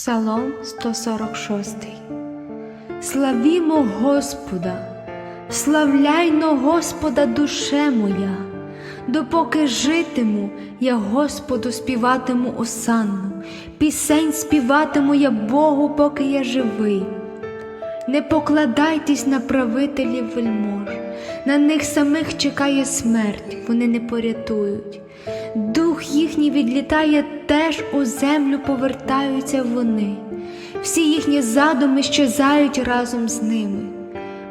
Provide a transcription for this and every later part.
Псалом 146 Славімо Господа, славляйно Господа душе моя, допоки житиму, я Господу співатиму осанну, пісень співатиму я Богу, поки я живий. Не покладайтесь на правителів вельмож, на них самих чекає смерть, вони не порятують. Дух їхній відлітає, теж у землю повертаються вони, всі їхні задуми щезають разом з ними.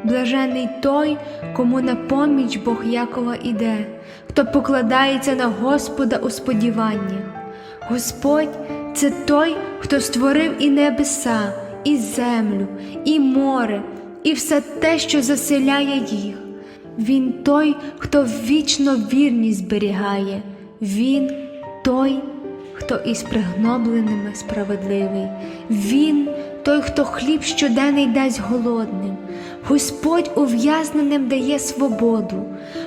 Блажений той, кому на поміч Бог Якова іде, хто покладається на Господа у сподіваннях. Господь це той, хто створив і небеса, і землю, і море, і все те, що заселяє їх. Він той, хто вічно вірність зберігає, Він той, хто із пригнобленими справедливий, Він той, хто хліб щоденний дасть голодним. Господь ув'язненим дає свободу,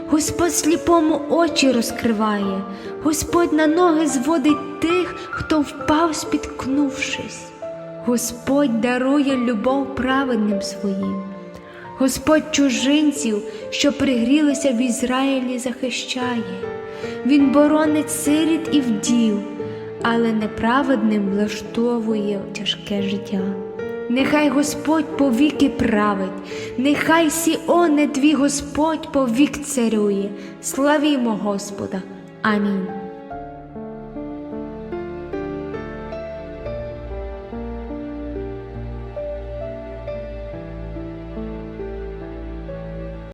Господь сліпому очі розкриває, Господь на ноги зводить тих, хто впав, спіткнувшись. Господь дарує любов праведним своїм. Господь чужинців, що пригрілися в Ізраїлі, захищає. Він боронить сиріт і вдів, але неправедним влаштовує тяжке життя. Нехай Господь повіки править, нехай Сіоне твій Господь повік царює. Славімо Господа. Амінь.